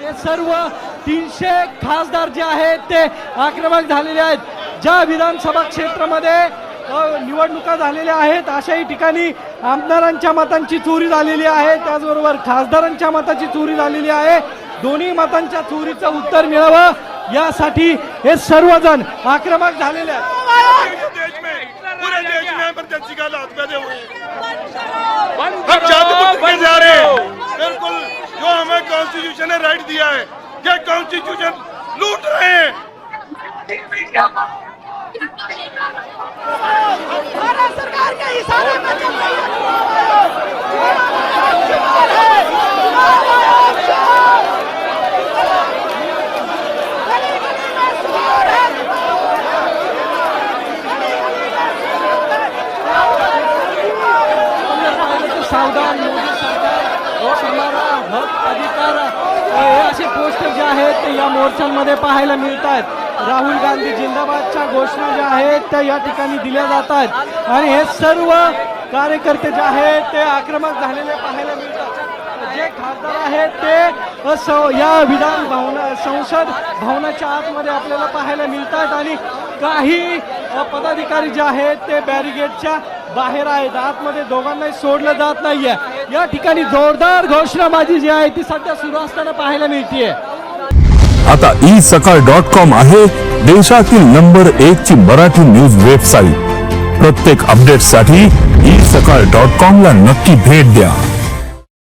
हे सर्व तीनशे खासदार जे आहेत ते आक्रमक झालेले आहेत. ज्या विधानसभा क्षेत्रामध्ये निवडणुका झालेल्या आहेत अशाही ठिकाणी आमदारांच्या मतांची चोरी झालेली आहे. त्याचबरोबर खासदारांच्या मताची चोरी झालेली आहे. दोन्ही मतांच्या चोरीचं उत्तर मिळावं. यासाठी हे सर्वजण आक्रमक झालेले आहेत. पूरे देश में का पैदे हुए। हम जा रहे हैं। ने राइट दिया है। ये कॉन्स्टिट्यूशन लूट रहे हैं? भारत सरकार के इशारे में चल रही है है। सावधान मोदी हक अधिकार हे असे पोस्टर जे आहेत ते या मोर्चांमध्ये पाहायला मिळत आहेत राहुल गांधी जिंदाबादच्या घोषणा ज्या आहेत त्या या ठिकाणी दिल्या जात आहेत आणि हे सर्व कार्यकर्ते जे आहेत ते आक्रमक झालेले पाहायला मिळतात. जे खासदार आहेत ते या विधान भवना संसद भवनाच्या आतमध्ये आपल्याला पाहायला मिळतात. आणि काही पदाधिकारी जे आहेत ते बॅरिगेडच्या बाहेर आहेत. आतमध्ये दोघांनाही सोडलं जात नाहीये. या ठिकाणी जोरदार घोषणाबाजी जी आहे ती सध्या सुरू असताना पाहायला मिळतीये. आता ई सकाळ डॉट कॉम आहे देशातील नंबर एक ची मराठी न्यूज वेबसाईट प्रत्येक अपडेटसाठी ई सकाळ डॉट कॉम ला नक्की भेट द्या.